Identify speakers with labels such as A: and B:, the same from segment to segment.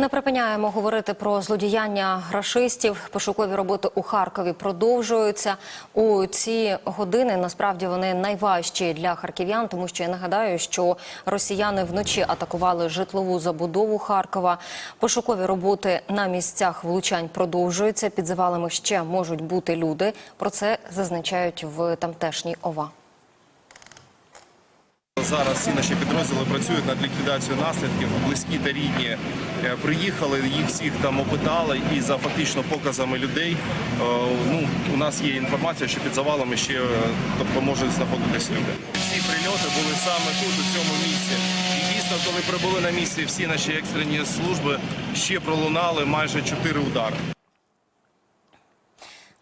A: Не припиняємо говорити про злодіяння рашистів. Пошукові роботи у Харкові продовжуються. У ці години насправді вони найважчі для харків'ян, тому що я нагадаю, що росіяни вночі атакували житлову забудову Харкова. Пошукові роботи на місцях влучань продовжуються. Під завалами ще можуть бути люди. Про це зазначають в тамтешній ОВА.
B: Зараз всі наші підрозділи працюють над ліквідацією наслідків. Близькі та рідні е, приїхали, їх всіх там опитали, і за фактично показами людей е, ну, у нас є інформація, що під завалами ще е, тобто можуть знаходитись люди. Всі прильоти були саме тут, у цьому місці. І дійсно, коли прибули на місці всі наші екстрені служби, ще пролунали майже чотири удари.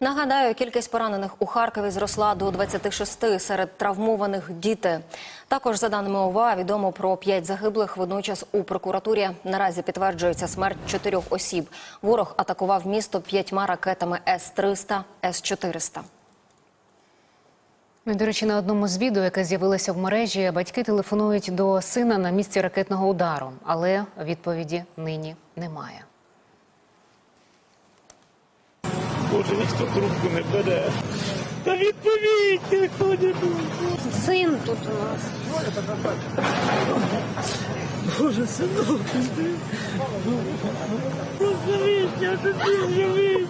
A: Нагадаю, кількість поранених у Харкові зросла до 26, серед травмованих діти. Також, за даними ОВА, відомо про п'ять загиблих. Водночас у прокуратурі наразі підтверджується смерть чотирьох осіб. Ворог атакував місто п'ятьма ракетами С-300, С-400.
C: Ну, До речі, на одному з відео, яке з'явилося в мережі, батьки телефонують до сина на місці ракетного удару, але відповіді нині немає.
D: Боже, ніхто трубку не бере. Та відповідьте, хто-небудь.
E: Син тут у нас.
D: Боже, синок, ти. Розумієш, я тобі живий.